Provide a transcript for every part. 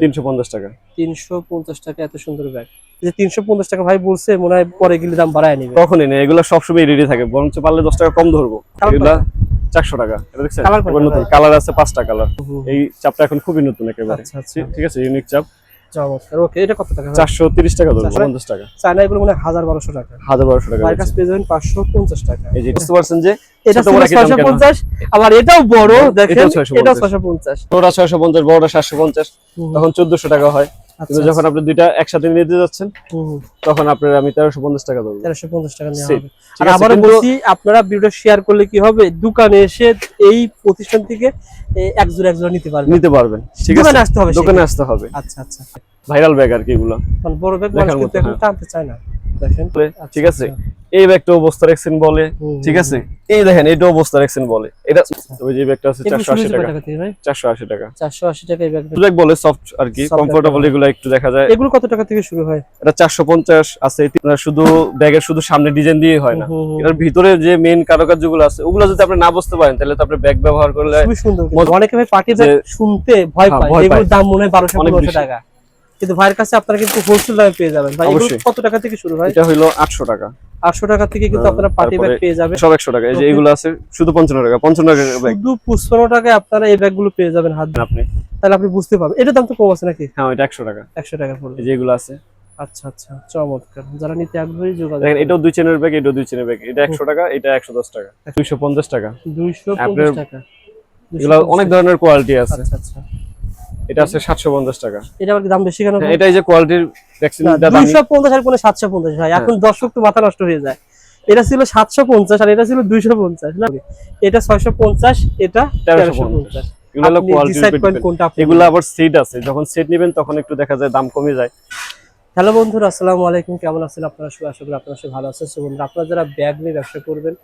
তিনশো পঞ্চাশ টাকা। তিনশো পঞ্চাশ টাকা এত সুন্দর ব্যাগ। যে তিনশো পঞ্চাশ টাকা ভাই বলছে মনে হয় পরে গেলে দাম বাড়ায় নিবে। কখনই নেই এগুলো সবসময় রেডি থাকে। বরঞ্চ পারলে দশ টাকা কম ধরবো। এগুলা চারশো টাকা এটা দেখছেন? কালার আছে পাঁচটা কালার এই চাপটা এখন খুবই নতুন একেবারে। আচ্ছা আচ্ছা। ঠিক আছে ইউনিক চাপ। চমৎকার। ওকে এটা কত টাকা? ভাই? চারশো তিরিশ টাকা চায়না এগুলো মনে পেয়ে যাবেন পাঁচশো পঞ্চাশ টাকা। এই যে বুঝতে পারছেন যে এটা আবার এটাও বড় দেখেন এটাও 650 এটাও ছয়শো পঞ্চাশ। বড়টা তখন চোদ্দশো টাকা হয়। কিন্তু যখন আপনি দুইটা একসাথে নিতে যাচ্ছেন তখন আপনার আমি তেরোশো পঞ্চাশ টাকা দেবো তেরোশো পঞ্চাশ টাকা নেওয়া হবে। আর আছে? বলছি আপনারা ভিডিও শেয়ার করলে কি হবে? দোকানে এসে এই প্রতিষ্ঠান থেকে এক জোড়া এক জোড়া নিতে পারবেন। নিতে পারবেন ঠিক আছে। দোকানে আসতে হবে দোকানে আসতে হবে। আচ্ছা আচ্ছা। ভাইরাল ব্যাগ আর কি এগুলো? মানে বড় ব্যাগ মানুষ কিন্তু এখন হ্যাঁ। টানতে চায় না। দেখেন। ঠিক আচ্ছা, আছে এই ব্যাগটা অবস্থা রাখছেন বলে ঠিক আছে? এই দেখেন এইটা অবস্থা রাখছেন বলে। এটা ওই যে ব্যাগটা আছে এগুলো চারশো শুরু আশি হয়েছে কয় টাকা টাকা থেকে ভাই? চারশো আশি টাকা। চারশো আশি টাকা এই ব্যাগ ব্যাগ বলে সফট আর কি কমফোর্টেবল এগুলো একটু দেখা যায়। এগুলো কত টাকা থেকে শুরু হয়? এটা চারশো পঞ্চাশ আছে শুধু ব্যাগের শুধু সামনে ডিজাইন দিয়ে হয় না। এটার ভিতরে যে মেইন কারুকার্যগুলো আছে ওগুলো যদি আপনি না বুঝতে পারেন তাহলে তো আপনি ব্যাগ ব্যবহার করলে খুবই সুন্দর। অনেকে ভাই পার্টি ব্যাগ শুনতে ভয় হ্যাঁ, পায়। এগুলোর দাম মনে হয় বারোশো অনেক পনেরোশো বেশি। টাকা। কিন্তু ভাইয়ের কাছে আপনারা কিন্তু হোলসেল দামে পেয়ে যাবেন। ভাই এগুলো কত টাকা থেকে শুরু হয়? এটা হলো আটশো টাকা। আটশো টাকা থেকে কিন্তু আপনারা পার্টি ব্যাগ পেয়ে যাবেন। সব একশো টাকা। এই যে এগুলো আছে শুধু পঞ্চান্ন টাকা পঞ্চান্ন টাকা ব্যাগ শুধু পঁচপান্ন টাকায় আপনারা এই ব্যাগগুলো পেয়ে যাবেন হাত। আপনি। তাহলে আপনি বুঝতে পারবেন। এটার দাম তো কম আছে নাকি? হ্যাঁ এটা একশো টাকা। একশো টাকা পড়বে এই যে এগুলো আছে। আচ্ছা আচ্ছা চমৎকার। যারা নিতে আগ্রহী যোগাযোগ দেখেন এটাও দুই চেনের ব্যাগ এটাও দুই চেনের ব্যাগ এটা একশো টাকা এটা একশো দশ টাকা। দুইশো পঞ্চাশ টাকা। দুইশো পঞ্চাশ টাকা। এগুলো অনেক ধরনের কোয়ালিটি আছে। আচ্ছা আচ্ছা। এটা আছে সাতশো পঞ্চাশ টাকা। এটা আবার দাম বেশি কেন? এটা এই যে কোয়ালিটির ভ্যাকসিন দুইশো পঞ্চাশ আর কোনো সাতশো পঞ্চাশ ভাই। এখন হ্যাঁ। দর্শক তো মাথা নষ্ট হয়ে যায়। এটা ছিল সাতশো পঞ্চাশ আর এটা ছিল দুইশো পঞ্চাশ না? এটা ছয়শো পঞ্চাশ এটা 1350 এগুলো কোনটা এগুলো আবার সেট আছে। যখন সেট নেবেন তখন একটু দেখা যায় দাম কমে যায়। হ্যালো বন্ধুরা আসসালামু আলাইকুম। কেমন আছেন আপনারা? সবাই আশা করি আপনারা সবাই ভালো আছেন। বন্ধুরা আপনারা যারা ব্যাগ নিয়ে ব্যবসা করবেন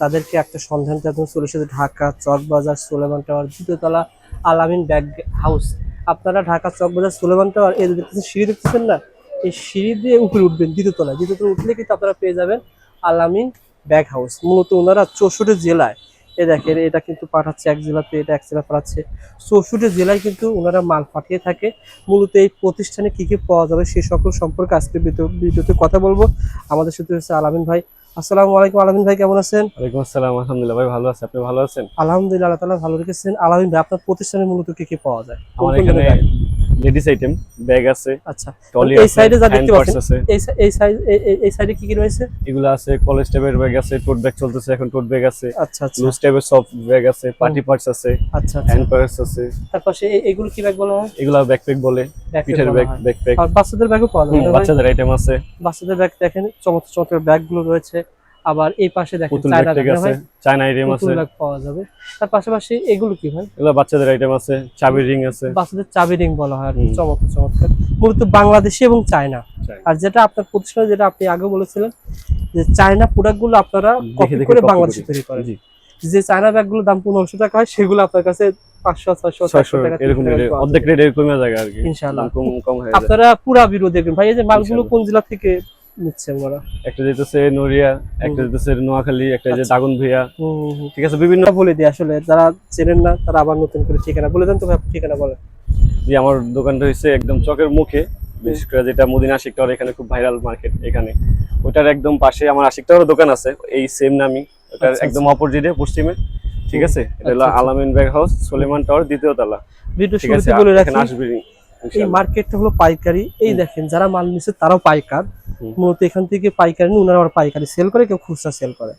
তাদেরকে একটা সন্ধান একদম চলে এসেছে ঢাকা চকবাজার সোলেমান টাওয়ার দ্বিতীয়তলা আলামিন ব্যাগ হাউস। আপনারা ঢাকা চকবাজার সোলেমান টাওয়ার এই দেখতেছেন, সিঁড়ি দেখতেছেন না? এই সিঁড়ি দিয়ে উপরে উঠবেন দ্বিতীয়তলা দ্বিতীয়তলা উঠলে কিন্তু আপনারা পেয়ে যাবেন আলামিন ব্যাগ হাউস। মূলত ওনারা চৌষট্টি জেলায়। এ দেখেন, এটা কিন্তু পাঠাচ্ছে এক জেলাতে, এটা এক জেলা পাঠাচ্ছে। চৌষট্টি জেলায় কিন্তু ওনারা মাল পাঠিয়ে থাকে। মূলত এই প্রতিষ্ঠানে কি কি পাওয়া যাবে সেই সকল সম্পর্কে আজকে ভিডিও- ভিডিওতে কথা বলব। আমাদের সাথে হচ্ছে আলামিন ভাই। আসসালামু আলাইকুম আলামিন ভাই কেমন আছেন? ওয়ালাইকুম আসসালাম আলহামদুলিল্লাহ ভাই ভালো আছে আপনি ভালো আছেন? আলহামদুলিল্লাহ আল্লাহ তাআলা ভালো রেখেছেন। আলামিন ভাই আপনার প্রতিষ্ঠানে মূলত কি কি পাওয়া যায়? আমার এখানে? লেডিস আইটেম ব্যাগ আছে আচ্ছা। টলি এই সাইডে যা দেখতে পার্স পাচ্ছেন আছে। এই সা- এই সাইড এই সাইডে কি কি রয়েছে? এগুলো আছে কলেজ টাইপের ব্যাগ আছে টোট ব্যাগ চলতেছে এখন টোট ব্যাগ আছে। আচ্ছা আচ্ছা। লুজ টাইপের সফট ব্যাগ আছে পার্টি পার্টস আছে আচ্ছা আচ্ছা। হ্যান্ড আছে। তার পাশে এই- এগুলো কি ব্যাগ বলা? এগুলা ব্যাকপ্যাক বলে Backpack পিঠের ব্যাগ ব্যাকপ্যাক আর বাচ্চাদের ব্যাগও পাওয়া যাবে বাচ্চাদের আইটেম আছে। বাচ্চাদের ব্যাগ দেখেন চমৎকার চমৎকার ব্যাগগুলো রয়েছে। আবার এই পাশে দেখেন চায়না আইটেম আছে পাওয়া যাবে। তার পাশাপাশি এগুলো কি হয়? এগুলো বাচ্চাদের আইটেম আছে চাবি রিং আছে। বাচ্চাদের চাবি রিং বলা হয় চমৎকার চমৎকার। মূলত বাংলাদেশি এবং চায়না। আর যেটা আপনার প্রতিষ্ঠানে যেটা আপনি আগে বলেছিলেন যে চায়না প্রোডাক্টগুলো আপনারা কপি করে বাংলাদেশে তৈরি করেন। যে চায়না ব্যাগগুলোর দাম পনেরোশো টাকা হয় সেগুলো আপনার কাছে আপনারা পুরা বিরো দেখবেন। ভাই এই যে মালগুলো কোন জেলা থেকে নিচ্ছেন ওরা একটা যেতেছে নড়িয়া একটা যেতেছে নোয়াখালী একটা যে আচ্ছা। দাগন ভুইয়া। ঠিক আছে বিভিন্ন বলে দিই আসলে যারা চেনেন না তারা আবার নতুন করে ঠিকানা বলে দেন তো ভাই ঠিকানা বলেন। যে আমার দোকানটা হচ্ছে একদম চকের মুখে। বিশেষ করে যেটা মদিনা আশিক টাওয়ার এখানে খুব ভাইরাল মার্কেট এখানে। ওটার একদম পাশে আমার আশিক টাওয়ার দোকান আছে এই সেম নামই। ওটার আচ্ছা, একদম অপোজিটে পশ্চিমে। ঠিক আছে এটা হলো আচ্ছা, আচ্ছা। আলামিন ব্যাগ হাউস সোলেমান টাওয়ার দ্বিতীয় তলা। ঠিক আছে আসবেন এই মার্কেটটা হলো পাইকারি। এই দেখেন যারা মাল নিচ্ছে তারাও পাইকার। মূলত এখান থেকে পাইকারি নিয়ে ওনারা আবার পাইকারি সেল করে কেউ খুচরা সেল করে।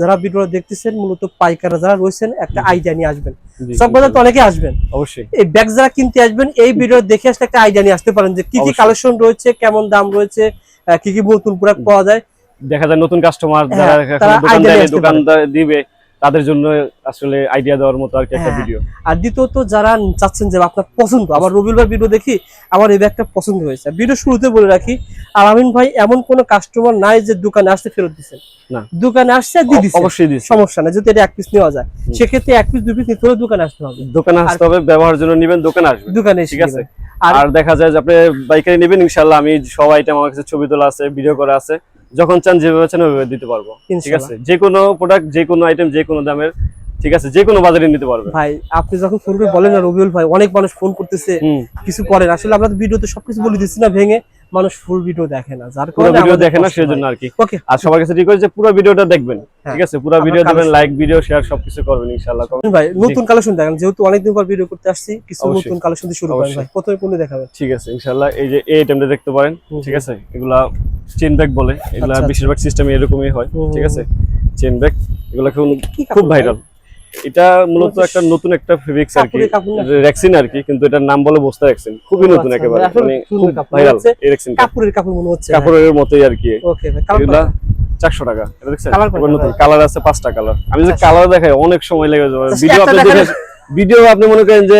যারা ভিডিওটা দেখতেছেন মূলত পাইকাররা যারা রয়েছেন একটা আইডিয়া নিয়ে আসবেন। জি, চকবাজার তো অনেকে আসবেন। অবশ্যই। এই ব্যাগ যারা কিনতে আসবেন এই ভিডিও দেখে আসলে একটা আইডিয়া নিয়ে আসতে পারেন যে কি কি কালেকশন রয়েছে কেমন দাম রয়েছে কি কি নতুন প্রোডাক্ট পাওয়া যায়। দেখা যায় নতুন কাস্টমার হ্যাঁ, যারা। দোকানদার দিবে তাদের জন্য আসলে আইডিয়া দেওয়ার মতো আর কি একটা হ্যাঁ। ভিডিও আর দ্বিতীয়ত যারা চাচ্ছেন যে আপনার পছন্দ আমার ভাই ভিডিও দেখি আমার এই ব্যাগটা পছন্দ হয়েছে। ভিডিও শুরুতে বলে রাখি আর আমিন ভাই এমন কোন কাস্টমার নাই যে দোকানে আসতে ফেরত দিচ্ছেন না। দোকানে আসছে দিয়ে দিচ্ছে অবশ্যই দিচ্ছি সমস্যা নাই যদি এটা এক পিস নেওয়া যায়। সেক্ষেত্রে এক পিস দুই পিস নিতে হলে দোকানে আসতে হবে। দোকানে আসতে হবে ব্যবহারের জন্য নিবেন দোকানে আসবেন। দোকানে ঠিক আছে? আর- দেখা যায় যে আপনি বাইকারি নেবেন ইনশাল্লাহ আমি সব আইটেম আমার কাছে ছবি তোলা আছে ভিডিও করা আছে। যখন চান যেভাবে চান ওইভাবে দিতে পারব। ঠিক আছে? যে কোনো প্রোডাক্ট যে কোনো আইটেম যে কোনো দামের ঠিক আছে? যে কোনো বাজারে নিতে পারবে ভাই আপনি যখন ফোন করে বলেন না রবিউল ভাই অনেক মানুষ ফোন করতেছে কিছু করেন। আসলে আমরা তো ভিডিওতে সবকিছু বলে দিচ্ছি না ভেঙে মানুষ ফুল ভিডিও দেখে না যার পুরো ভিডিও দেখে না সেজন্য আর কি। ওকে আর সবার কাছে রিকোয়েস্ট যে পুরো ভিডিওটা দেখবেন হ্যাঁ। ঠিক আছে? পুরো ভিডিও দেবেন collection- লাইক ভিডিও শেয়ার সবকিছু করবেন ইনশাআল্লাহ। ভাই নতুন কালেকশন দেখেন যেহেতু অনেকদিন পর ভিডিও করতে আসছি কিছু নতুন কালেকশন দিয়ে শুরু করেন অবশ্যই। ভাই। প্রথমে কোনটা দেখাবেন? ঠিক আছে ইনশাআল্লাহ এই যে এই আইটেমটা দেখতে পারেন ঠিক আছে? এগুলা চেন ব্যাগ বলে এগুলা আচ্ছা, বেশিরভাগ সিস্টেম এরকমই হয় ঠিক আছে? চেন ব্যাগ এগুলা খুব ভাইরাল এটা মূলত একটা নতুন একটা ফেব্রিক্স আর কি রেক্সিন আর কি কিন্তু এটার নাম বলে বস্তা রেক্সিন খুবই নতুন আচ্ছা, একেবারে মানে খুব ভাইরাল এই কাপড়ের কাপড় মনে হচ্ছে। কাপড়ের মতোই আর কি। ওকে টাকা এটা দেখছেন? নতুন কালার আছে পাঁচটা কালার আমি আচ্ছা। কালার দেখাই অনেক সময় লেগে যাবে। আচ্ছা, ভিডিও আপনি দেখে ভিডিও আপনি মনে করেন যে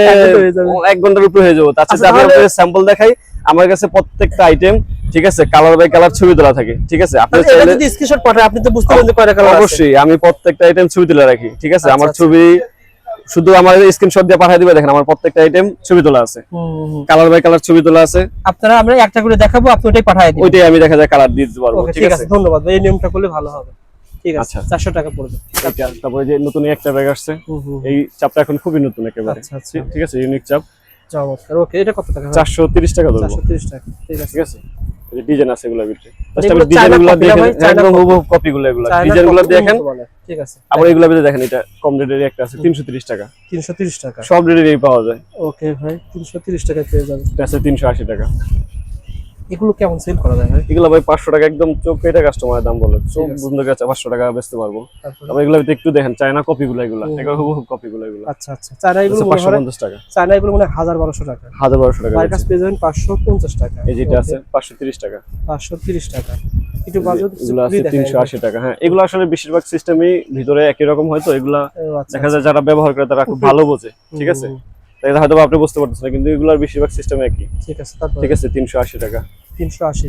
এক ঘণ্টার উপরে হয়ে যাবে। তার আচ্ছা, সাথে স্যাম্পল দেখাই। আমার কাছে প্রত্যেকটা আইটেম ঠিক আছে? কালার বাই কালার ছবি তোলা থাকে ঠিক আছে? আপনি চাইলে যদি স্ক্রিনশট পাঠায় আপনি তো বুঝতে পারবেন কয়টা কালার আছে। অবশ্যই আমি প্রত্যেকটা আইটেম ছবি তুলে রাখি ঠিক আছে? আচ্ছা, আমার আচ্ছা। ছবি শুধু আমার স্ক্রিনশট দিয়ে পাঠিয়ে দিবে দেখেন আমার প্রত্যেকটা আইটেম ছবি তোলা আছে। কালার বাই কালার ছবি তোলা আছে। আপনারা আমরা একটা করে দেখাবো আপনি ওটাই পাঠিয়ে দিন ওইটাই আমি দেখা যায় কালার দিয়ে দিতে পারব ঠিক আছে? ধন্যবাদ ভাই এই নিয়মটা করলে ভালো হবে। ঠিক আছে আচ্ছা। চারশো টাকা পড়বে। তারপরে যে নতুন একটা ব্যাগ আসছে। এই চাপটা এখন খুবই নতুন একেবারে। আচ্ছা আচ্ছা। ঠিক আছে ইউনিক চাপ। চমৎকার ওকে এটা কত টাকা? চারশো তিরিশ টাকা ধরবো। চারশো তিরিশ টাকা ঠিক আছে। ঠিক আছে? এই ডিজাইন আছে ভিতরে। এগুলো ডিজাইন চায়না গুলো দেখেন। একদম হুবহু কপি গুলো এগুলো। দেখেন। ঠিক আছে। আবার এগুলো ভিতরে দেখেন এটা কম রেটের একটা আছে তিনশো তিরিশ টাকা। তিনশো তিরিশ টাকা। সব রেটেরই পাওয়া যায়। ওকে ভাই তিনশো তিরিশ টাকায় পেয়ে যাবেন। এটা আছে তিনশো আশি টাকা। এগুলো কেমন সেল করা যায় এগুলো ভাই পাঁচশো টাকা একদম চোখ কেটে কাস্টমারের দাম বলে। চোখ বন্ধ কাছে পাঁচশো টাকা বেচতে পারব। তারপরে? এগুলো একটু দেখেন চায়না কপি গুলো এগুলো। এগুলো কপি গুলো এগুলো। আচ্ছা আচ্ছা। চায়না এগুলো পাঁচশো পঞ্চাশ টাকা। চায়না এগুলো মনে হাজার বারোশো টাকা। হাজার বারোশো টাকা আমার কাছে পেয়ে যাবেন পাঁচশো পঞ্চাশ টাকা। এই যেটা আছে পাঁচশো তিরিশ টাকা। পাঁচশো তিরিশ টাকা। একটু বাজেট এগুলো আছে তিনশো আশি টাকা। হ্যাঁ এগুলো আসলে বেশিরভাগ সিস্টেমই ভিতরে একই রকম হয়তো এগুলা আচ্ছা দেখা যায় যারা ব্যবহার করে তারা খুব ভালো বোঝে ঠিক আছে? তাই হয়তো আপনি বুঝতে পারতেছেন কিন্তু এগুলোর বেশিরভাগ সিস্টেম একই। ঠিক আছে ঠিক আছে তিনশো আশি টাকা। তিনশো আশি।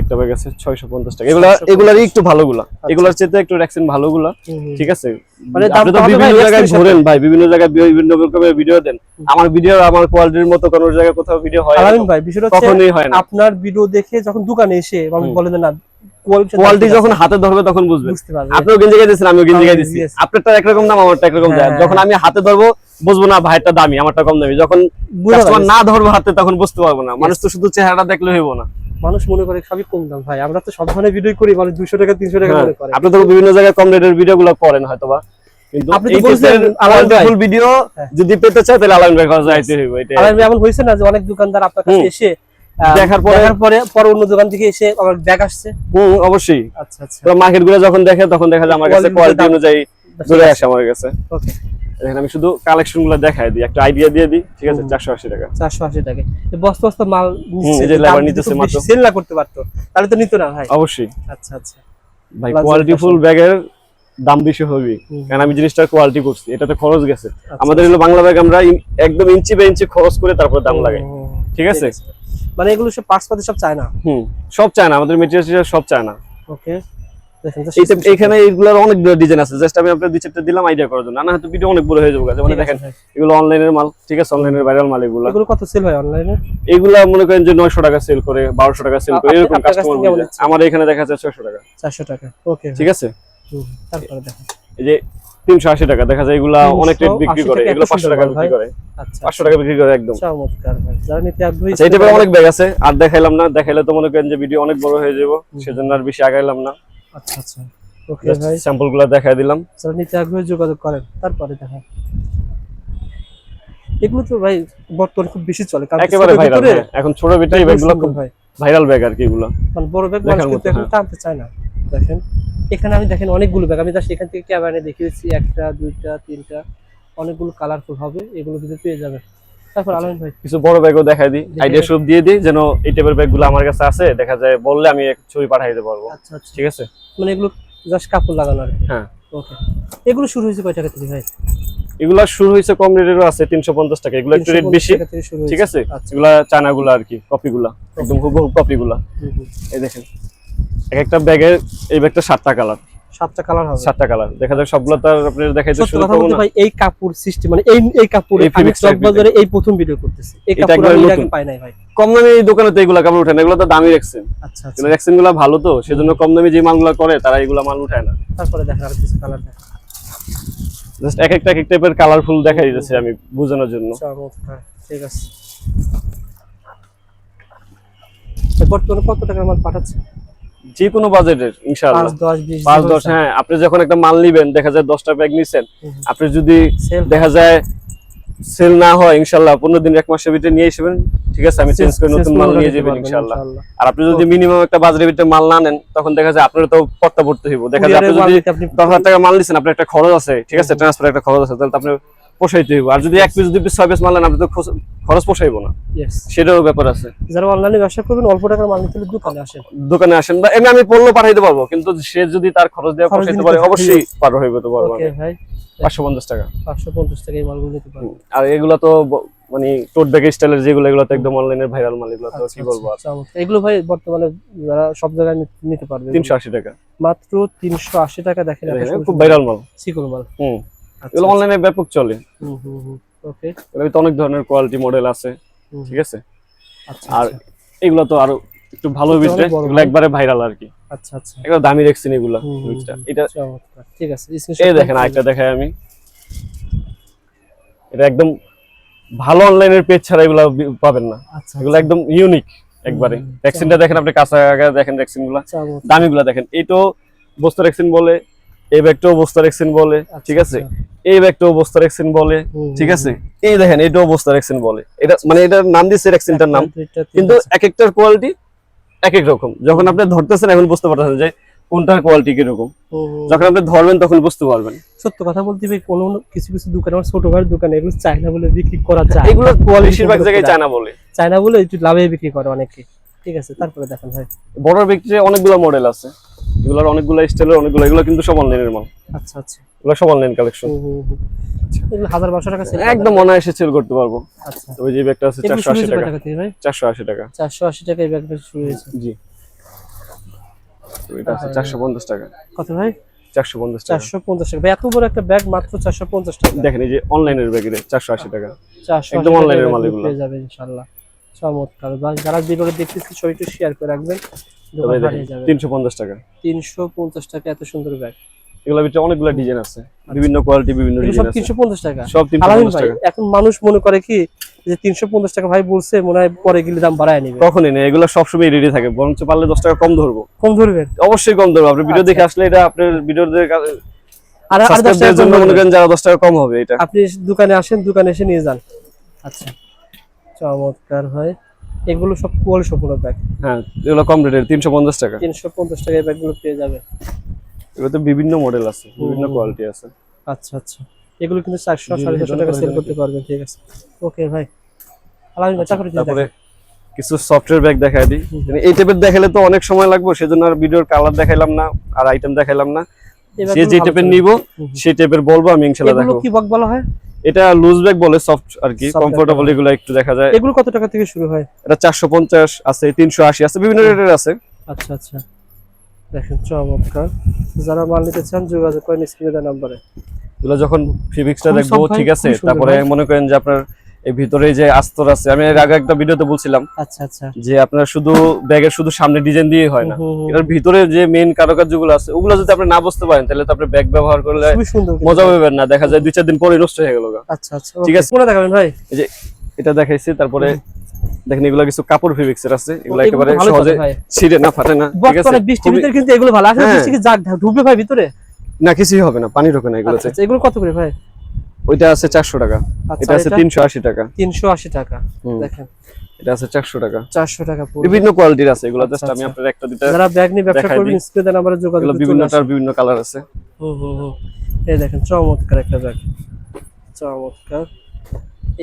একটা ব্যাগ আছে ছয়শো পঞ্চাশ টাকা। এগুলা এগুলারই একটু ভালোগুলা। এগুলার চেয়ে একটু ভালোগুলা। ঠিক আছে? মানে আপনি তো বিভিন্ন জায়গায় ঘোরেন ভাই বিভিন্ন জায়গায় বিভিন্ন রকমের ভিডিও দেন। আমার ভিডিও আমার কোয়ালিটির মতো কোনো জায়গায় কোথাও ভিডিও হয় ভাই বিষয়টা কখনোই হয় না। আপনার ভিডিও দেখে যখন দোকানে এসে মানুষ বলে না কোয়ালিটি যখন হাতে ধরবে তখন পারবে। আপনিও গেঞ্জি গাইতেছেন আমিও গেঞ্জি আমি গাইতেছি আপনারটা একরকম দাম আমারটা একরকম দাম। হ্যাঁ, যখন আমি হাতে ধরবো বুঝব না ভাইটা দামি আমারটা কম দামি। যখন না ধরবো হাতে তখন বুঝতে পারব না। মানুষ তো শুধু চেহারাটা দেখলে হইব না। মানুষ মনে করে সবই কম দাম ভাই। আমরা তো সব ধরনের ভিডিও করি মানে দুশো টাকা তিনশো টাকা হ্যাঁ, মনে করে। আপনি তো বিভিন্ন জায়গায় কম রেটের ভিডিও গুলো করেন হয়তোবা। কিন্তু আপনি তো বলছেন, আলামিন ভাই। ফুল ভিডিও হ্যাঁ। যদি পেতে চায় তাহলে আলামিন ভাই যাইতে হইব এটা এমন হয়েছে না যে অনেক দোকানদার আপনার কাছে এসে দেখার পরে- পরে পরে অন্য দোকান থেকে এসে আবার ব্যাগ আসছে? হুম অবশ্যই। আচ্ছা আচ্ছা। মার্কেটগুলো যখন দেখে তখন দেখা যায় আমার কাছে কোয়ালিটি অনুযায়ী ধরে আসে আমার কাছে। ওকে দেখেন আমি শুধু কালেকশনগুলো দেখাই দিই একটা আইডিয়া দিয়ে দিই ঠিক আছে? চারশো আশি টাকা। চারশো আশি টাকা। এই বস্তা বস্তা মাল দাম নিতেছে মাত্র। সেল না করতে পারতো। তাহলে তো নিত না ভাই। অবশ্যই। আচ্ছা আচ্ছা। ভাই কোয়ালিটি ফুল ব্যাগের দাম বেশি হবে কারণ আমি জিনিসটার কোয়ালিটি করছি এটাতে খরচ গেছে। আচ্ছা। আমাদের হলো বাংলা ব্যাগ আমরা একদম ইঞ্চি বাই ইঞ্চি খরচ করে তারপর দাম লাগাই ঠিক আছে? মানে এগুলো সব পার্টস পাতি সব চায় না হুম সব চায় না আমাদের মেটেরিয়াল সব চায় না ওকে এখানে এইগুলোর অনেক ডিজাইন আছে। জাস্ট আমি আপনার দুই চারটা দিলাম আইডিয়া করার জন্য। না হয়তো ভিডিও অনেক বড় হয়ে যাবে ঠিক দেখেন এগুলো অনলাইনের মাল ঠিক আছে? অনলাইনের ভাইরাল মাল এগুলো। এগুলো কত সেল হয় অনলাইনে এগুলা মনে করেন যে নয়শো টাকা সেল করে টাকা সেল করে এরকম কাস্টমার? আমার এখানে দেখা যাচ্ছে ছয়শো টাকা। চারশো টাকা। ওকে ঠিক আছে? তারপরে দেখেন। এই যে তিনশো আশি টাকা দেখা যায় এগুলা অনেক রেট বিক্রি করে। এগুলো একশো পাঁচশো টাকা টাকা বিক্রি করে। আচ্ছা। টাকা বিক্রি করে একদম। চমৎকার ভাই। যারা নিতে আগ্রহী আচ্ছা অনেক ব্যাগ আছে। আর দেখাইলাম না দেখাইলে তো মনে করেন যে ভিডিও অনেক বড় হয়ে যাব। সেজন্য আর বেশি আগাইলাম না। আচ্ছা আচ্ছা। ওকে ভাই। স্যাম্পলগুলা দেখাই দিলাম। যারা নিতে আগ্রহী যোগাযোগ করেন। তারপরে দেখেন এগুলো তো ভাই বর্তমানে খুব বেশি চলে। কারণ একেবারে ভাইরাল এখন ছোট এই ব্যাগগুলো খুব ভাই। ভাইরাল ব্যাগ আর কি এগুলো। মানে বড় ব্যাগ মানুষ কিন্তু এখন হ্যাঁ। টানতে চায় না। দেখেন এখানে আমি দেখেন অনেকগুলো ব্যাগ আমি জাস্ট এখান থেকে ক্যামেরা দেখিয়েছি একটা দুইটা তিনটা। অনেকগুলো কালারফুল হবে এগুলো কিন্তু পেয়ে যাবেন। তারপর আচ্ছা। আলমিন ভাই কিছু বড় ব্যাগও দেখাই দিই। আইডিয়া সব দিয়ে দিই যেন এই টাইপের ব্যাগগুলো আমার কাছে আছে দেখা যায় বললে আমি এক ছবি পাঠিয়ে দিতে পারব। আচ্ছা আচ্ছা। ঠিক আছে? মানে এগুলো জাস্ট কাপড় লাগানো আর হ্যাঁ। ওকে এগুলো শুরু হয়েছে কয় টাকা থেকে ভাই? এগুলা শুরু হয়েছে কম রেটেরও আছে তিনশো পঞ্চাশ টাকা। এগুলো একটু রেট বেশি। ঠিক আছে? আচ্ছা। এগুলা চায়না আর কি কপি গুলা একদম হুবহু কপি গুলা হুম, হুম। এই দেখেন। এক একটা ব্যাগের এই ব্যাগটা সাতটা কালার সাতটা কালার হবে। সাতটা কালার দেখা যায় সবগুলো তো আর আপনার দেখাইতে শুরু কথা করব বলতে না। ভাই এই কাপড় সিস্টেম মানে এই এই কাপড় এই আমি Phoenix type এই প্রথম ভিডিও করতেছি। এই কাপড় আমি আগে পাই নাই ভাই। কম দামি এই দোকানে তো এগুলা কাপড় উঠে না এগুলো তো দামি রাখছেন আচ্ছা আচ্ছা। রাখছেনগুলা ভালো তো সেজন্য কম দামি যে মালগুলা করে তারা এগুলা মাল উঠায় না। তারপরে দেখা আর কিছু কালার দেখা জাস্ট এক একটা এক এক টাইপের কালারফুল দেখাই দিতেছি আমি বোঝানোর জন্য। চমৎকার ঠিক আছে। বর্তমানে কত টাকার মাল পাঠাচ্ছে? যে কোনো বাজেটের ইনশাআল্লাহ। পাঁচ দশ বিশ পাঁচ দশ হ্যাঁ আপনি যখন একটা মাল নিবেন দেখা যায় দশটা ব্যাগ নিছেন আপনি যদি দেখা যায় সেল না হয় ইনশাল্লাহ পনেরো দিন এক মাসের ভিতরে নিয়ে আসবেন ঠিক আছে? আমি চেঞ্জ করে নতুন মাল নিয়ে যাবেন ইনশাল্লাহ আর আপনি যদি মিনিমাম একটা বাজারের ভিতরে মাল না নেন তখন দেখা যায় আপনার তো পত্তা পড়তে হইব। দেখা যায় আপনি যদি দশ হাজার টাকা মাল নিচ্ছেন আপনার একটা খরচ আছে ঠিক আছে? ট্রান্সফার একটা খরচ আছে তাহলে আপনার পোষাইতে হইব। আর যদি এক পিস দুই পিস ছয় পিস মাল নেন আপনি তো খরচ- পোষাইবো না। সেটারও ব্যাপার আছে। যারা অনলাইনে ব্যবসা করবেন অল্প টাকার মাল নিতে দোকানে আসেন। দোকানে আসেন বা এমনি আমি পাঠাইতে পারব কিন্তু সে যদি তার খরচ দেওয়া পোষাইতে পারে অবশ্যই পার হইবে তো পারব ভাই। পাঁচশো পঞ্চাশ টাকা। পাঁচশো পঞ্চাশ টাকা এই মালগুলো নিতে পারবেন আর এগুলো তো মানে টোট ব্যাগ স্টাইলের যেগুলো এগুলো তো একদম অনলাইনের ভাইরাল মাল এগুলো তো কি বলব আর। এগুলো ভাই বর্তমানে যারা সব জায়গায় নিতে পারবে। তিনশো আশি টাকা। মাত্র তিনশো আশি টাকা দেখেন সুন্দর খুব ভাইরাল মাল। চিকন মাল। হুম। আচ্ছা, এগুলো অনলাইনে ব্যাপক চলে। ওকে এগুলো তো অনেক ধরনের কোয়ালিটি মডেল আছে ঠিক আছে? আচ্ছা আর আচ্ছা, এগুলো তো আরও একটু ভালো বড় এগুলো একবারে ভাইরাল আর কি। আচ্ছা আচ্ছা। এগুলো দামি রেখছেন এগুলো। এটা ঠিক আছে এই দেখেন আরেকটা দেখাই আমি। এটা একদম ভালো অনলাইনের পেজ ছাড়া এগুলো পাবেন না। আচ্ছা এগুলো একদম ইউনিক একবারে। ভ্যাকসিনটা দেখেন আপনি কাঁচা দেখেন ভ্যাকসিনগুলা চমৎকার। দামিগুলা দেখেন। এইটাও বস্তা ভ্যাকসিন বলে এই ব্যাগটাও বস্তা ভ্যাকসিন বলে ঠিক আছে? এই ব্যাগটাও বস্তা ভ্যাকসিন বলে ঠিক আছে? এই দেখেন এটাও বস্তা ভ্যাকসিন বলে। এটা মানে এটার নাম দিচ্ছে ভ্যাকসিনটার নাম। কিন্তু এক একটার কোয়ালিটি এক এক রকম। যখন আপনি ধরতেছেন এখন বুঝতে পারতেছেন যে কোনটার কোয়ালিটি কীরকম। যখন আপনি ধরবেন তখন বুঝতে পারবেন। সত্য কথা বলতে ভাই কোনো কিছু কিছু দোকানে আমার ছোট ভাইয়ের দোকানে এগুলো চায়না বলে বিক্রি করা যায়। এগুলো বেশিরভাগ জায়গায় চায়না বলে। চায়না বলে একটু লাভে বিক্রি করে অনেকে। ঠিক আছে তারপরে দেখেন ভাই। বড় ব্যক্তির অনেকগুলো মডেল আছে। এগুলোর অনেকগুলো স্টাইলের অনেকগুলো এগুলো কিন্তু সব অনলাইনের মাল আচ্ছা আচ্ছা। এগুলো সব অনলাইন কালেকশন। এগুলো টাকা sell একদম অনায়াসে সেল করতে পারব। আচ্ছা। তবে যে ব্যাগটা আছে এগুলো চারশো শুরু আশি হয়েছে কয় টাকা টাকা থেকে ভাই? চারশো আশি টাকা। চারশো আশি টাকা এই ব্যাগটা শুরু হয়েছে। জি। এটা আছে চারশো পঞ্চাশ টাকা। কত ভাই? চারশো পঞ্চাশ টাকা। চারশো পঞ্চাশ টাকা। ভাই এত বড় একটা ব্যাগ মাত্র চারশো পঞ্চাশ টাকা। দেখেন এই যে অনলাইনের ব্যাগের চারশো আশি টাকা। একদম অনলাইনের মাল এগুলো। পেয়ে চমৎকার। বা যারা ভিডিওটা দেখতেছি ছবিটা শেয়ার করে রাখবেন। তিনশো পঞ্চাশ টাকা। তিনশো পঞ্চাশ টাকা এত সুন্দর ব্যাগ এগুলোর ভিতরে অনেকগুলো ডিজাইন আছে। বিভিন্ন কোয়ালিটি বিভিন্ন ডিজাইন সব আছে। তিনশো পঞ্চাশ টাকা। সব তিনশো আলামিন পঞ্চাশ ভাই টাকা। এখন মানুষ মনে করে কি যে তিনশো পঞ্চাশ টাকা ভাই বলছে মনে হয় পরে গেলে দাম বাড়ায় নিবে। কখনই নেই এগুলো সবসময় রেডি থাকে। বরঞ্চ পারলে দশ টাকা কম ধরবো। কম ধরবেন অবশ্যই কম ধরবো। আপনি ভিডিও আচ্ছা। দেখে আসলে এটা আপনার ভিডিওর আর আর দশ টাকা জন্য মনে করেন যারা দশ টাকা কম হবে এটা। আপনি দোকানে আসেন দোকানে এসে নিয়ে যান। আচ্ছা। চমৎকার হয়। এগুলো সব কোয়াল সম্পূর্ণ ব্যাগ হ্যাঁ এগুলো কম রেটের তিনশো পঞ্চাশ টাকা। তিনশো পঞ্চাশ টাকায় ব্যাগগুলো পেয়ে যাবে। এগুলোতে বিভিন্ন মডেল আছে বিভিন্ন কোয়ালিটি আছে। আচ্ছা আচ্ছা। এগুলো কিন্তু চারশো সাড়ে চারশো টাকা সেল করতে পারবেন ঠিক আছে। ওকে ভাই। ভাই চাকরি তারপরে কিছু সফটওয়্যার ব্যাগ দেখাই দিই। মানে এই টাইপের দেখালে তো অনেক সময় লাগবে সেজন্য আর ভিডিওর কালার দেখাইলাম না আর আইটেম দেখাইলাম না। যে যে টাইপের নিব সেই টাইপের বলব আমি ইনশাল্লাহ এগুলো কি বক বলা হয়? এটা লুজ ব্যাগ বলে সফট আর কি কমফোর্টেবল এগুলো একটু দেখা যায়। এগুলো কত টাকা থেকে শুরু হয়? এটা চারশো পঞ্চাশ আছে তিনশো আশি আছে বিভিন্ন রেটের আছে। আচ্ছা আচ্ছা। দেখেন চমৎকার। যারা মাল নিতে চান যোগাযোগ করেন স্ক্রিনে দেওয়া নাম্বারে। এগুলো যখন ফিবিক্সটা দেখব ঠিক আছে তারপরে মনে করেন যে আপনার এই ভিতরে যে আস্তর আছে আমি এর আগে একটা ভিডিওতে বলছিলাম আচ্ছা আচ্ছা। যে আপনার শুধু ব্যাগের শুধু সামনে ডিজাইন দিয়ে হয় না। এটার ভিতরে যে মেইন কারুকার্যগুলো আছে ওগুলো যদি আপনি না বুঝতে পারেন তাহলে তো আপনি ব্যাগ ব্যবহার করলে। মজা পাবেন না। দেখা যায় দুই চার দিন পরে নষ্ট হয়ে গেল আচ্ছা আচ্ছা। ঠিক আছে। কোনটা দেখাবেন ভাই? এই যে এটা দেখাইছি তারপরে দেখেন এগুলো কিছু কাপড় ফেব্রিক্সের আছে এগুলো একেবারে সহজে। ছিঁড়ে না ফাটে না ঠিক আছে? বৃষ্টির ভিতরে কিন্তু এগুলো ভালো। আছে হ্যাঁ। বৃষ্টি কি জাগ ঢুকবে ভাই ভিতরে? না কিছুই হবে না পানি ঢোকে না এগুলোতে। আচ্ছা আচ্ছা, এগুলো কত করে ভাই? ওইটা আছে চারশো টাকা। আচ্ছা এটা আছে তিনশো আশি টাকা। তিনশো আশি টাকা দেখেন। এটা আছে চারশো টাকা। চারশো টাকা বিভিন্ন কোয়ালিটির আছে এগুলো জাস্ট আচ্ছা, আমি আচ্ছা। আপনার একটা দুটা যারা ব্যাগ নিয়ে ব্যবসা করবেন স্ক্রিনে নাম্বারে যোগাযোগ বিভিন্নটার বিভিন্ন কালার আছে। হুম হুম হুম। এই দেখেন চমৎকার একটা ব্যাগ। চমৎকার।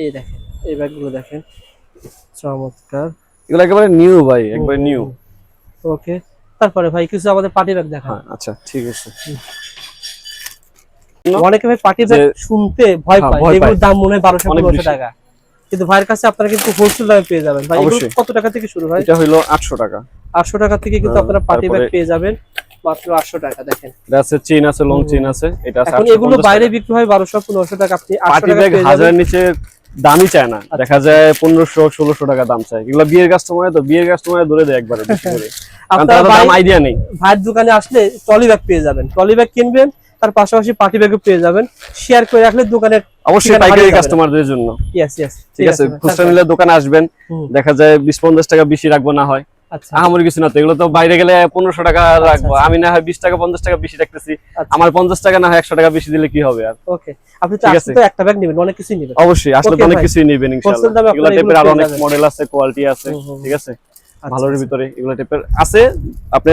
এই দেখেন এই ব্যাগগুলো দেখেন। চমৎকার। এগুলো একেবারে নিউ ভাই একবারে নিউ ওকে তারপরে ভাই কিছু আমাদের পার্টি ব্যাগ দেখান। হ্যাঁ আচ্ছা ঠিক আছে। অনেকে ভাই পার্টি ব্যাগ শুনতে ভয় হ্যাঁ, পায়। এগুলোর দাম মনে হয় বারোশো পনেরোশো টাকা। কিন্তু ভাইয়ের কাছে আপনারা কিন্তু হোলসেল দামে পেয়ে যাবেন। ভাই এগুলো কত টাকা থেকে শুরু হয় এটা হইল আটশো টাকা। আটশো টাকা থেকে কিন্তু হ্যাঁ, আপনারা পার্টি ব্যাগ পেয়ে যাবেন। মাত্র আটশো টাকা দেখেন। এটা আছে চেন আছে লং হুম। আছে। এটা আছে এখন এগুলো বাইরে বিক্রি হয় বারোশো পনেরোশো টাকা। আপনি আটশো পার্টি ব্যাগ হাজারের নিচে দামই চায় না। আচ্ছা। দেখা যায় পনেরোশো ষোলোশো টাকা দাম চায়। এগুলো বিয়ের কাস্টমার তো বিয়ের কাস্টমার ধরে দেয় একবারে বেশি করে। আপনারা দাম আইডিয়া নেই। ভাইয়ের দোকানে আসলে ট্রলি ব্যাগ পেয়ে যাবেন। ট্রলি ব্যাগ কিনবেন তার পাশাপাশি পার্টি ব্যাগও পেয়ে যাবেন। শেয়ার করে রাখলে দোকানের অবশ্যই পাইকারি। কাস্টমারদের জন্য। ঠিক আছে খুচরা নিলে দোকানে আসবেন। দেখা যায় বিশ পঞ্চাশ টাকা বেশি রাখব না হয়। আচ্ছা। কিছু না তো এগুলো তো বাইরে গেলে পনেরোশো টাকা রাখব। আচ্ছা। আমি না হয় বিশ টাকা পঞ্চাশ টাকা বেশি রাখতেছি। আচ্ছা। আমার পঞ্চাশ টাকা না হয় একশো টাকা বেশি দিলে কি হবে আর? ওকে আপনি তো আসলে একটা ব্যাগ নেবেন অনেক কিছুই নেবেন। অবশ্যই আসলে অনেক কিছুই নেবেন ইনশাআল্লাহ। এগুলো টাইপের আরও অনেক মডেল আছে কোয়ালিটি আছে ঠিক আছে? আচ্ছা, ভালোর আচ্ছা। ভিতরে এগুলো টাইপের আছে। আপনি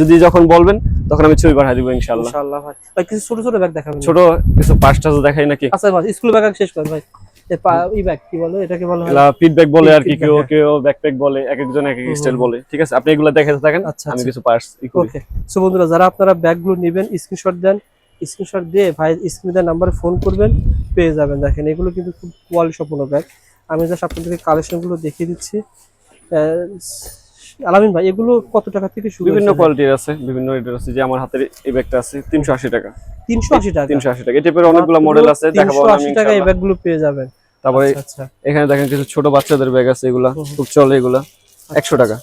যদি যখন বলবেন তখন আমি ছবি পাঠিয়ে দিব ইনশাআল্লাহ। ইনশাআল্লাহ ভাই। ভাই কিছু ছোট ছোট ব্যাগ দেখাবেন। ছোট কিছু পাঁচ টাচ দেখাই নাকি? আচ্ছা ভাই স্কুল ব্যাগ শেষ করেন ভাই। এ পা- ই ব্যাগ কি বলে এটাকে বলা ফিডব্যাক বলে আর কি কেউ হ্যাঁ। কেউ ব্যাকপ্যাক বলে এক একজন এক এক স্টাইল বলে। ঠিক আছে আপনি এগুলো দেখাতে থাকেন আচ্ছা, আমি আচ্ছা। কিছু পার্টস ওকে সো বন্ধুরা যারা আপনারা ব্যাগগুলো নেবেন স্ক্রিনশট দেন স্ক্রিনশট দিয়ে ভাই স্ক্রিনে নাম্বারে ফোন করবেন পেয়ে যাবেন। দেখেন এগুলো কিন্তু খুব কোয়ালিটি সম্পূর্ণ ব্যাগ আমি জাস্ট আপনাদেরকে কালেকশনগুলো দেখিয়ে দিচ্ছি। আলামিন ভাই এগুলো কত টাকা থেকে শুরু বিভিন্ন কোয়ালিটির আছে বিভিন্ন রেটের আছে। যে আমার হাতের এই ব্যাগটা আছে তিনশো আশি টাকা। তিনশো আশি টাকা? তিনশো আশি টাকা। এই টাইপের অনেকগুলো মডেল আছে দেখাবো আমি আশি টাকা এই। ব্যাগগুলো পেয়ে যাবেন। তারপরে আচ্ছা, আচ্ছা। এখানে দেখেন কিছু ছোট বাচ্চাদের ব্যাগ আছে এগুলা। খুব চলে এগুলা। একশো টাকা।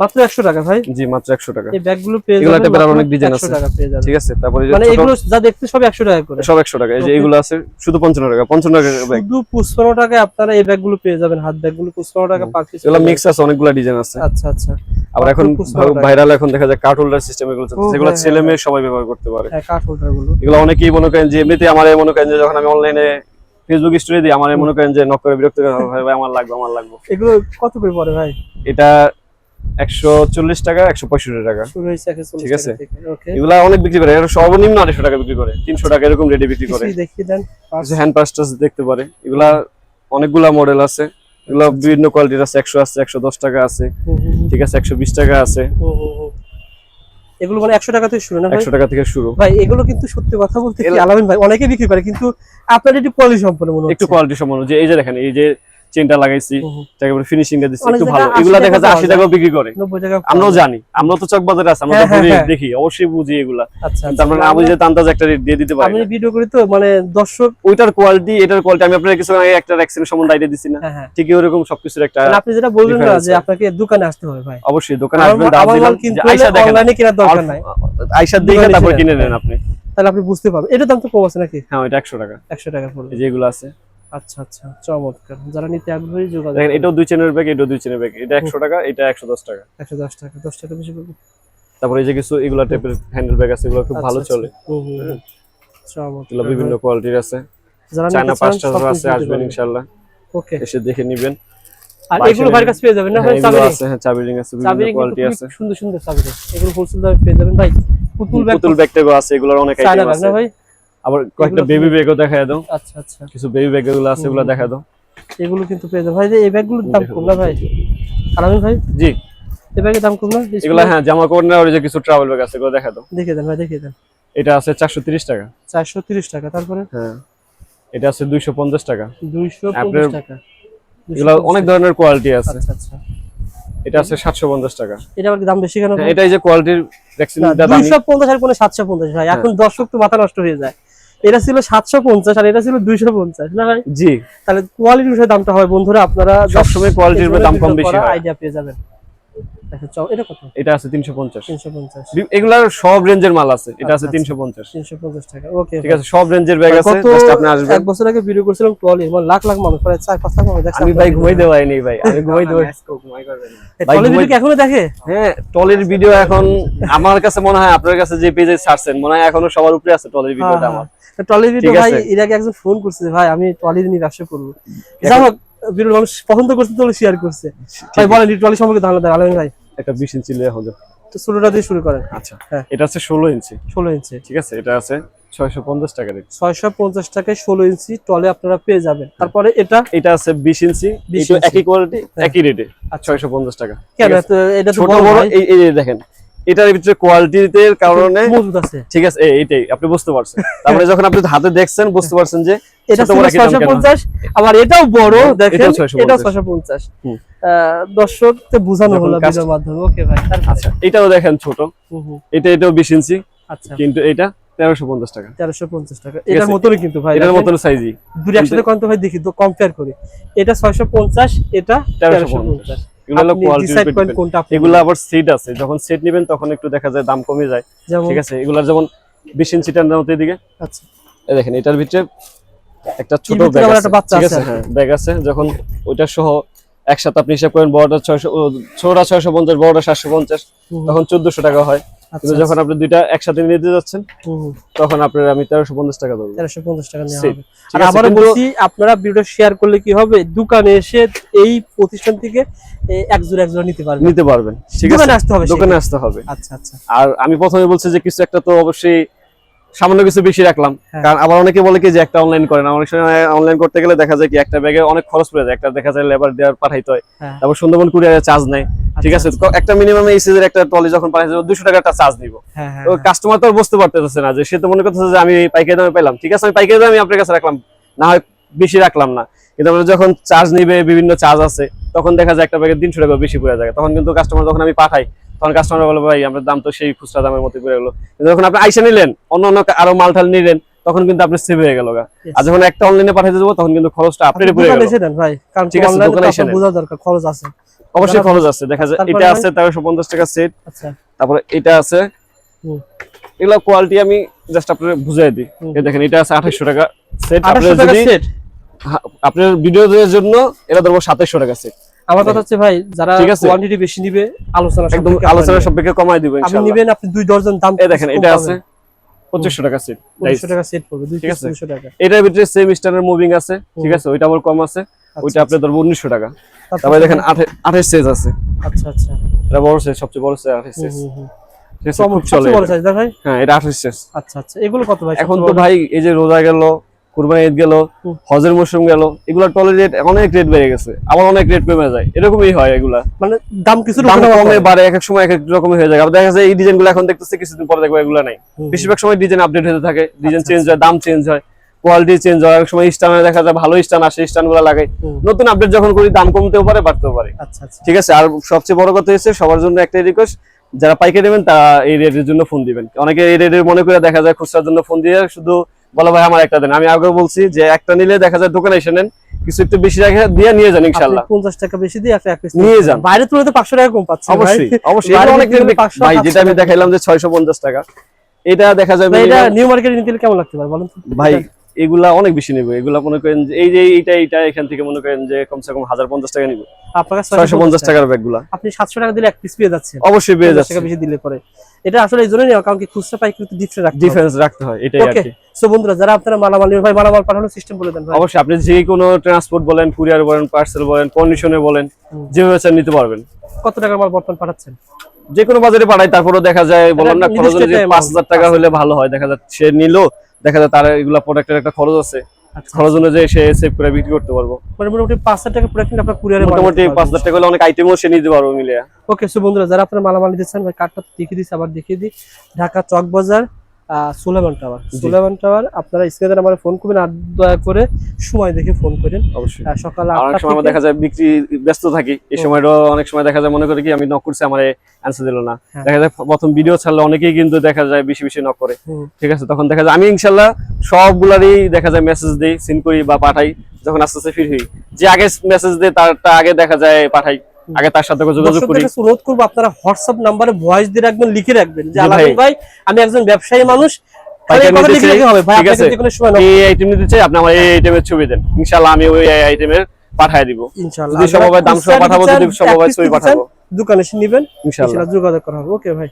মাত্র একশো টাকা ভাই। জি মাত্র একশো টাকা। এই ব্যাগগুলো পেয়ে যাবেন আরও অনেক ডিজাইন 100 টাকা পেয়ে যাবেন। ঠিক আছে তারপরে মানে এগুলো যা দেখতে সব একশো টাকা করে। সব একশো টাকা। এই যে. এগুলো আছে শুধু পঞ্চান্ন টাকা পঞ্চান্ন টাকা ব্যাগ শুধু পঁচপান্ন টাকায় আপনারা এই ব্যাগগুলো পেয়ে যাবেন হাত ব্যাগগুলো পঁচপান্ন টাকা হুম। পার পিস এগুলো মিক্স আছে অনেকগুলো ডিজাইন আছে। আচ্ছা আচ্ছা। আবার এখন 55। ভাইরাল এখন দেখা যায় কার্ড হোল্ডার সিস্টেম এগুলো চলছে যেগুলো হ্যাঁ, ছেলে হ্যাঁ, মেয়ে সবাই ব্যবহার করতে পারে। হ্যাঁ কাঠ হোল্ডারগুলো। এগুলো অনেকেই মনে করেন যে এমনিতে আমার মনে করেন যে যখন আমি অনলাইনে ফেসবুক স্টোরি দিই আমার মনে করেন যে নক করে বিরক্ত ভাই আমার লাগবে আমার লাগবে। এগুলো কত করে পড়ে ভাই? এটা একশো চল্লিশ টাকা টাকা। শুরু ঠিক আছে। থেকে। এগুলা অনেক বিক্রি করে এরা সর্বনিম্ন আড়াইশো টাকা বিক্রি করে তিনশো টাকা এরকম রেডি বিক্রি করে। দেখিয়ে দেন হ্যান্ড পাস্টাস দেখতে পারে। এগুলা অনেকগুলা মডেল আছে। এগুলা বিভিন্ন কোয়ালিটির আছে একশো আছে একশো দশ টাকা আছে। ঠিক আছে একশো বিশ টাকা আছে। এগুলো মানে টাকা থেকে শুরু না ভাই? একশো টাকা থেকে শুরু। ভাই এগুলো কিন্তু সত্যি কথা বলতে কি আলামিন ভাই অনেকে বিক্রি করে কিন্তু আপনার একটু কোয়ালিটি সম্পন্ন মনে একটু কোয়ালিটি সম্পন্ন। যে এই যে দেখেন এই যে চেনটা লাগাইছি। তারপরে ফিনিশিং টা দিচ্ছি একটু ভালো। এগুলা দেখা যায় 80 টাকা বিক্রি করে। আমরাও জানি আমরা তো চক বাজারে আছে আমরা তো হ্যাঁ, হ্যাঁ, হ্যাঁ। দেখি অবশ্যই বুঝি এগুলা। আচ্ছা আমরা না আমরা- বুঝে তান্তাজ একটা রেট দিয়ে দিতে পারি আমি ভিডিও করি তো মানে দর্শক ওইটার কোয়ালিটি এটার কোয়ালিটি আমি আপনার কিছু আগে একটা র্যাক্সিন সম্বন্ধে আইডিয়া দিছি না। হ্যাঁ হ্যাঁ। ঠিকই ওরকম সবকিছুর একটা মানে আপনি যেটা বললেন না যে আপনাকে দোকানে আসতে হবে ভাই। অবশ্যই দোকানে আসবেন দাম দিলাম। যে আইসা হলে দেখেন। অনলাইনে কেনার দরকার নাই। আইসা দেখে তারপর কিনে নেন আপনি। তাহলে আপনি বুঝতে পারবেন। এটা দাম তো কম আছে নাকি? হ্যাঁ এটা একশো টাকা। একশো টাকা পড়বে এই যেগুলো আছে। আচ্ছা আচ্ছা চমৎকার। যারা নিতে আগ্রহী যোগাযোগ দেখেন এটাও দুই চেনের ব্যাগ এটাও দুই চেনের ব্যাগ। এটা একশো টাকা এটা একশো দশ টাকা। একশো দশ টাকা দশ টাকা বেশি পড়বে তারপরে এই যে কিছু এগুলা টাইপের হ্যান্ডেল ব্যাগ আছে এগুলো খুব আচ্ছা, ভালো আচ্ছা। চলে। চমৎকার বিভিন্ন কোয়ালিটির আছে। যারা চায়না পাঁচটা আছে আসবেন ইনশাল্লাহ ওকে। এসে দেখে নিবেন। আর এগুলো ভাইয়ের কাছে পেয়ে যাবেন না? হ্যাঁ, ভাই চাবি আছে হ্যাঁ চাবি রিং আছে বিভিন্ন কোয়ালিটি আছে। সুন্দর সুন্দর চাবি। এগুলো হোলসেল দামে পেয়ে যাবেন। ভাই পুতুল ব্যাগ পুতুল ব্যাগ ট্যাগও আছে এগুলোর অনেক আইটেম আছে। ভাই? আবার কয়েকটা বেবি ব্যাগও দেখায় দাও। আচ্ছা আচ্ছা। কিছু বেবি ব্যাগ এগুলো আছে এগুলো হুম, দেখা দাও। এগুলো কিন্তু পেয়ে যাবেন ভাই যে এই ব্যাগগুলোর দাম কম না ভাই? আলামিন ভাই? জি। এই ব্যাগের দাম কম না? এগুলো হ্যাঁ জামা কাপড় নেওয়ার যে কিছু ট্রাভেল ব্যাগ আছে এগুলো দেখা দাও। দেখিয়ে দেন ভাই দেখিয়ে দেন। এটা আছে চারশো তিরিশ টাকা। চারশো তিরিশ টাকা তারপরে? হ্যাঁ। এটা আছে দুইশো পঞ্চাশ টাকা। দুইশো আপনার- পঞ্চাশ টাকা। এগুলো অনেক ধরনের কোয়ালিটি আছে। আচ্ছা আচ্ছা। এটা আছে সাতশো পঞ্চাশ টাকা। এটা আবার দাম বেশি কেন? হ্যাঁ, এটাই যে কোয়ালিটির ভ্যাকসিন দুইশো পঞ্চাশ আর কোনো সাতশো পঞ্চাশ ভাই। এখন দর্শক তো মাথা নষ্ট হয়ে যায়। এটা ছিল সাতশো পঞ্চাশ আর এটা ছিল দুইশো পঞ্চাশ না ভাই? জি। তাহলে কোয়ালিটি বিষয়ে দামটা হয় বন্ধুরা আপনারা সবসময় কোয়ালিটির দাম কম বেশি আইডিয়া পেয়ে যাবেন। আচ্ছা এটা কত? এটা আছে তিনশো পঞ্চাশ। তিনশো পঞ্চাশ। এগুলার সব রেঞ্জের মাল আছে এটা আছে আচ্ছা, তিনশো পঞ্চাশ। তিনশো পঞ্চাশ টাকা ওকে ঠিক আছে সব রেঞ্জের ব্যাগ আছে গত আপনি আসবেন। এক বছর আগে ভিডিও করছিলাম ট্রলি মানে লাখ লাখ মানুষ প্রায় চার পাঁচ লাখ মানুষ দেখছে আমি ভাই ঘুমাই দেওয়াই নেই ভাই আমি ঘুমাই দেওয়াই এই ভাই ট্রলি ভিডিও এখনও দেখে? হ্যাঁ টলের ভিডিও এখন আমার কাছে মনে হয় আপনার কাছে যে পেজে ছাড়ছেন মনে হয় এখনও সবার উপরে আছে টলের ভিডিওটা আমার। ট্রলি ভাই আছে। এর আগে একজন ফোন করছে ভাই আমি ট্রলি নিয়ে ব্যবসা করব। যাই হোক মানুষ পছন্দ করছে তো শেয়ার করছে। ভাই বলেন ট্রলি সম্পর্কে ধারণা দেন আলমিন ভাই। একটা বিশ ইঞ্চি লিয়ে হবে তো ষোলোটা দিয়ে শুরু করেন। আচ্ছা হ্যাঁ। এটা আছে ষোলো ইঞ্চি। ষোলো ইঞ্চি। ঠিক আছে এটা আছে ছয়শো পঞ্চাশ টাকা রেট। ছয়শো পঞ্চাশ টাকায় ষোলো ইঞ্চি টলে আপনারা পেয়ে যাবেন। তারপরে এটা? এটা আছে বিশ ইঞ্চি 20। একই কোয়ালিটি হ্যাঁ। একই রেটে আচ্ছা। ছয়শো পঞ্চাশ টাকা। কেন এটা ছোট বড় এই দেখেন এটার ভিতরে কোয়ালিটিতে কারণে আছে। ঠিক আছে এই- এইটাই আপনি বুঝতে পারছেন। তারপরে যখন আপনি হাতে দেখছেন বুঝতে পারছেন যে এটা ছোট বড় একই দাম ছয়শো কেন? পঞ্চাশ আবার এটাও বড় দেখেন এটাও 650 এটাও ছয়শো পঞ্চাশ। হুম। দর্শক বোঝানো হলো ভিডিওর মাধ্যমে। ওকে ভাই আচ্ছা এটাও দেখেন ছোট। এটা এটাও বিশ ইঞ্চি আচ্ছা। কিন্তু এটা তেরোশো পঞ্চাশ টাকা। তেরোশো পঞ্চাশ টাকা। এটার। মতনই কিন্তু ভাই এটার। মতন সাইজই দুটো একসাথে কত ভাই দেখি তো কম্পেয়ার করি। এটা ছয়শো পঞ্চাশ এটা তেরোশো পঞ্চাশ। এগুলো এগুলো আবার সেট আছে যখন সেট নেবেন তখন একটু দেখা যায় দাম কমে যায়। ঠিক আছে? এগুলোর যেমন বিশ ইঞ্চি টান এদিকে। আচ্ছা। এই দেখেন এটার ভিতরে একটা ছোট ব্যাগ আছে। ঠিক আছে? আছে? আর কি। হ্যাঁ ব্যাগ আছে। যখন ওইটা সহ একসাথে আপনি হিসাব করেন বড়টা ছয়শো ছোটা ছোটটা ছয়শো পঞ্চাশ বড়টা সাতশো পঞ্চাশ হুম, তখন চোদ্দশো টাকা হয়। কিন্তু যখন আপনি দুইটা একসাথে নিতে যাচ্ছেন। তখন আপনার আমি তেরোশো পঞ্চাশ টাকা দেবো তেরোশো পঞ্চাশ টাকা নেওয়া হবে। আর আবার বলছি আপনারা ভিডিও শেয়ার করলে কি হবে? দোকানে এসে এই প্রতিষ্ঠান থেকে একজোড়া এক জোড়া এক জোড়া নিতে পারবেন। নিতে পারবেন ঠিক আছে। দোকানে আসতে হবে দোকানে আসতে হবে। আচ্ছা আচ্ছা। আর আমি প্রথমে বলছি যে কিছু একটা তো অবশ্যই সামান্য কিছু বেশি রাখলাম। হ্যাঁ। কারণ আবার অনেকে বলে কি যে একটা অনলাইন করেন। অনেক সময় অনলাইন করতে গেলে দেখা যায় কি একটা ব্যাগে অনেক খরচ পড়ে যায়। একটা দেখা যায় লেবার দেওয়ার পাঠাইতে হয়। হ্যাঁ। তারপর সুন্দরবন কুরিয়ারে চার্জ নেয়। ঠিক আছে? আচ্ছা, একটা মিনিমাম এই সিজের একটা টলি যখন পাঠাইছে দুশো টাকা একটা চার্জ নিব। হ্যাঁ হ্যাঁ তো কাস্টমার তো আর বুঝতে পারতেছে না যে সে তো মনে করতেছে যে আমি পাইকারি দামে পেলাম ঠিক আছে? আমি পাইকারি দামে আপনার কাছে রাখলাম। না হয় বেশি রাখলাম না। কিন্তু আমরা যখন চার্জ নিবে বিভিন্ন চার্জ আছে। তখন দেখা যায় একটা ব্যাগে তিনশো টাকা বেশি পড়ে যায়। তখন কিন্তু কাস্টমার যখন আমি পাঠাই তখন কাস্টমার বলে ভাই আমার দাম তো সেই খুচরা দামের মতো পড়ে গেলো। কিন্তু যখন আপনি আইসা নিলেন অন্য অন্য আরও মাল টাল নিলেন তখন কিন্তু আপনি সেভ হয়ে গেল আর যখন একটা অনলাইনে পাঠাতে দেবো তখন কিন্তু খরচটা আপনি আপনারই পড়ে গেল। ভাই কারণ ঠিক আছে, দোকানে এসে বোঝা দরকার খরচ আছে। অবশ্যই খরচ আছে দেখা যায় এটা? আছে তেরোশো পঞ্চাশ টাকা সেট আচ্ছা। তারপরে এটা আছে। এগুলো কোয়ালিটি আমি জাস্ট আপনার বুঝাই দিই। এই দেখেন এটা আছে আঠাশশো টাকা সেট আপনার যদি আপনার ভিডিও এর জন্য এটা ধরবো সাতাশশো টাকা সেট আমার কথা হচ্ছে ভাই যারা কোয়ান্টিটি বেশি নিবে আলোচনা একদম আলোচনা কমাই দিব নেবেন। আপনি নিবেন আপনি দুই ডজন দাম এই দেখেন এটা আছে পঁচিশশো টাকা সেট পঁচিশশো টাকা সেট পড়বে দুই ঠিক পিস আছে। দুইশো টাকা। এটার ভিতরে সেম স্টারের মুভিং আছে ঠিক আছে? ওইটা আবার কম আছে ওইটা আচ্ছা, আপনি ধরবো উনিশশো টাকা। তারপরে দেখেন সেজ আছে। আচ্ছা আচ্ছা। এটা বড় সেজ সবচেয়ে বড় সেজ সেজ খুব চলে হ্যাঁ এটা সেজ আচ্ছা আচ্ছা। এগুলো কত ভাই? এখন তো ভাই এই যে রোজা গেল কুরবানি ঈদ গেল হজের মৌসুম গেল এগুলা টলের রেট অনেক রেট বেড়ে গেছে। আবার অনেক রেট কমে যায়। এরকমই হয় এগুলা। মানে দাম কিছু দাম কমে বাড়ে এক এক সময় এক এক রকম হয়ে যায়। আবার দেখা যায় এই ডিজাইনগুলো এখন দেখতেছে কিছুদিন পরে দেখব এগুলো নাই। বেশিরভাগ সময় ডিজাইন আপডেট হতে থাকে। ডিজাইন আচ্ছা, চেঞ্জ হয় দাম চেঞ্জ হয় কোয়ালিটি চেঞ্জ হয়। অনেক সময় স্টানে দেখা যায় ভালো স্টান আসে স্টানগুলো লাগে নতুন আপডেট যখন করি দাম কমতেও পারে বাড়তেও পারে। আচ্ছা আচ্ছা। ঠিক আছে? আর সবচেয়ে বড় কথা হচ্ছে সবার জন্য একটাই রিকোয়েস্ট যারা পাইকারি নেবেন তারা এই রেটের জন্য ফোন দিবেন। অনেকে এই রেটের মনে করে দেখা যায় খুচরার জন্য ফোন দিয়ে শুধু বলো ভাই আমার একটা দেন আমি আগে বলছি যে একটা নিলে দেখা যায় দোকানে এসে নেন কিছু একটু বেশি রেখে দিয়ে নিয়ে যান ইনশাল্লাহ আপনি 50 টাকা বেশি দিয়ে আপনি নিয়ে যান। বাইরে তুলে তো 500 টাকা কম পাচ্ছেন। অবশ্যই অবশ্যই এটা অনেক বিক্রি করলে রেট 500, ভাই যেটা আমি দেখাইলাম যে ছয়শো পঞ্চাশ টাকা এটা দেখা যাবে ভাই, এটা নিউ মার্কেটে নিতে কেমন লাগতে পারে বলেন তো? ভাই এগুলা অনেক বেশি নেবে। এগুলা মনে করেন যে এই যে এইটা এইটা এখান থেকে মনে করেন যে কমসে কম হাজার পঞ্চাশ টাকা নিবে। আপনার কাছে ছয়শো পঞ্চাশ টাকার ব্যাগগুলা। আপনি 700 টাকা দিলে এক পিস পেয়ে যাচ্ছেন। অবশ্যই পেয়ে যাচ্ছে। টাকা বেশি দিলে পরে। এটা আসলে এই জন্য নেওয়া কারণ কি খুচরা পাইকারি তো ডিফারেন্ট রাখতে ডিফারেন্স রাখতে হয় এটাই আর কি। সো বন্ধুরা যারা আপনারা মালামাল নেবেন ভাই মালামাল পাঠানোর সিস্টেম বলে দেন অবশ্যই আপনি যে কোনো ট্রান্সপোর্ট বলেন কুরিয়ার বলেন পার্সেল বলেন কন্ডিশনে বলেন যেভাবে চান নিতে পারবেন। কত টাকার মাল বর্তমান পাঠাচ্ছেন? যে কোনো বাজারে পাঠাই তারপরেও দেখা যায় বললাম না খরচ পাঁচ হাজার টাকা হলে ভালো হয় দেখা যাচ্ছে সে নিলো দেখা যায় তার এগুলা প্রোডাক্টের একটা খরচ আছে। আচ্ছা। খরচ অনুযায়ী সে সেভ করে বিক্রি করতে পারব। মানে মোটামুটি 5000 টাকা প্রোডাক্ট আপনার কুরিয়ারে মোটামুটি পাঁচ হাজার টাকা হলে অনেক আইটেমও সে নিতে পারব মিলে ওকে সো বন্ধুরা যারা আপনারা মালামাল দিচ্ছেন চান ভাই কার্ডটা দেখিয়ে দিচ্ছি আবার দেখিয়ে দিই। ঢাকা চক বাজার সুলেমান টাওয়ার। সুলেমান টাওয়ার আপনারা স্ক্রিনে আমার ফোন করবেন আর দয়া করে সময় দেখে ফোন করেন। অবশ্যই। সকাল অনেক সময় দেখা যায় বিক্রি ব্যস্ত থাকি। এই সময়টা অনেক সময় দেখা যায় মনে করি কি আমি নক করছি আমার অ্যান্সার দিল না। হ্যাঁ। দেখা যায় প্রথম ভিডিও ছাড়লে অনেকেই কিন্তু দেখা যায় বেশি বেশি নক করে। ঠিক আছে? তখন দেখা যায় আমি ইনশাল্লাহ সবগুলারই দেখা যায় মেসেজ দিই সিন করি বা পাঠাই যখন আস্তে আস্তে ফির হই। যে আগে মেসেজ দেয় তারটা আগে দেখা যায় পাঠাই। আগে তার সাথে যোগাযোগ করি। অনুরোধ করব আপনারা হোয়াটসঅ্যাপ নাম্বারে ভয়েস দিয়ে রাখবেন লিখে রাখবেন যে আলাদা ভাই। আলামিন ভাই। আমি একজন ব্যবসায়ী মানুষ ইনশাল্লাহ আমি ওই আইটেমের পাঠায় দিব। ইনশাআল্লাহ। যদি আর যারা সম্ভব দাম সহ পাঠাবো, যদি সম্ভব এক piece ছবি পাঠাবো। দোকানে এসে নিবেন ইনশাল্লাহ যোগাযোগ করা হবে। ওকে ভাই।